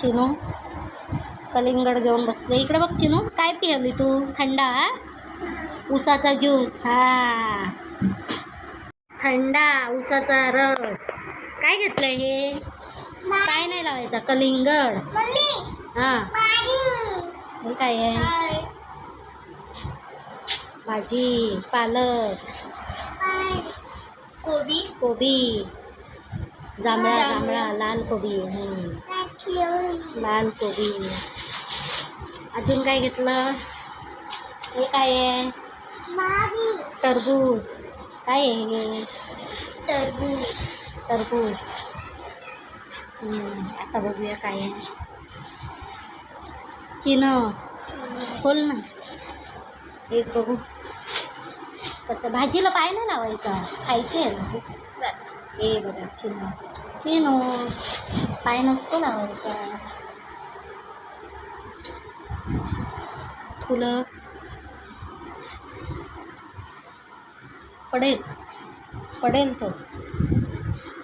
चिनू. कलिंगड घेऊन बसले. इकडे बघ चिनू. काय पिहली तू? थंडा हा? ऊसाचा ज्यूस. हा. थंडा ऊसाचा रस. काय घेतलंय हे? काय नाही लावायचा. कलिंगड. हा. हे काय आहे? भाजी. पालक. कोबी. कोबी. जांभळा जांभळा. लाल कोबी. लाल कोबी. अजून काय घेतलं? हे काय आहे? टरबूज. काय आहे हे? टरबूज. टरबूज आता बघूया काय आहे. चिनो. खोल ना. एक बघू. कसं भाजीला पाय नाही लावायचा. खायचे आहे. ना हे बघा चिनो. चिनो पाय नसतो लावायचा फुलं पडेल पडेल तो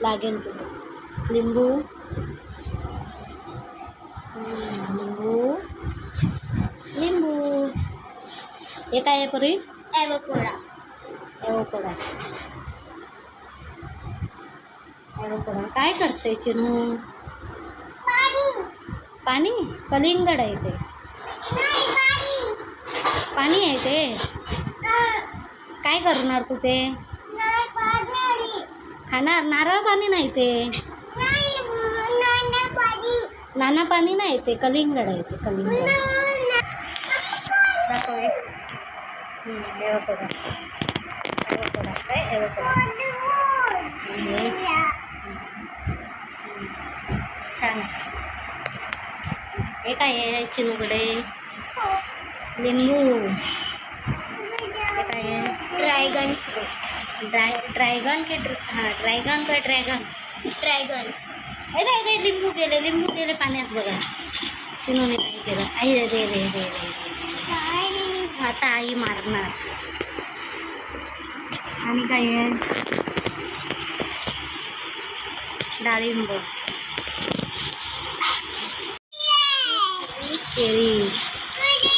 लागेल तुला लिंबू लिंबू लिंबू हे काय आहे परी ॲवोकोडा एवढा एवढा काय करते चिनू? पाणी. कलिंगड आहे ते. पाणी आहे ते. काय करणार तू ते? खाणार. नारळ पाणी नाही ते. नाना पाणी नाही ते. कलिंगड आहे ते कलिंगड. दाखव एक काय एवढा छान हे काय आहे? चिनुकडे लिंबू. काय आहे? ड्रॅगन. ड्राय ड्रॅगन के ड्र हां ड्रॅगन का ड्रॅगन? ड्रॅगन. अरे अरे लिंबू गेले लिंबू गेले पाण्यात बघा. चिनूने काय केलं? आई रे रे रे रे रे आता आई मारणार. आणि काय आहे? डाळिंब. केळी.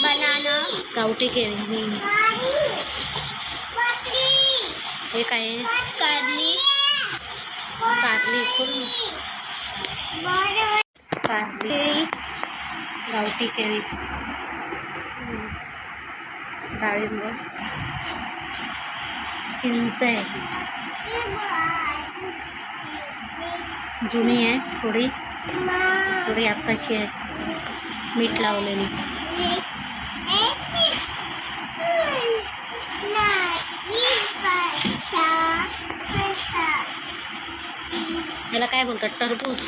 बनाना गावठी केळी. हे काय कारली कारली फुल कारली केळी. गावठी केळी. डाळिंब. चिंच आहे. जुनी आहे थोडी. थोडी आत्ताची आहे. मीठ लावलेली. त्याला काय बोलतात? टरबूज.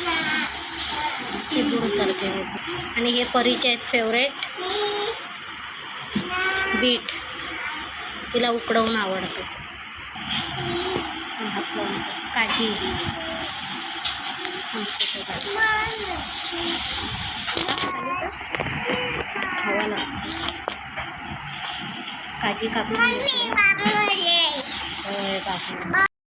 चिबूडसारखे. आणि हे परीचे आहेत फेवरेट बीट. तिला उकडवून आवडतं. हात काजी. मस्त ते काजी. कापून कापून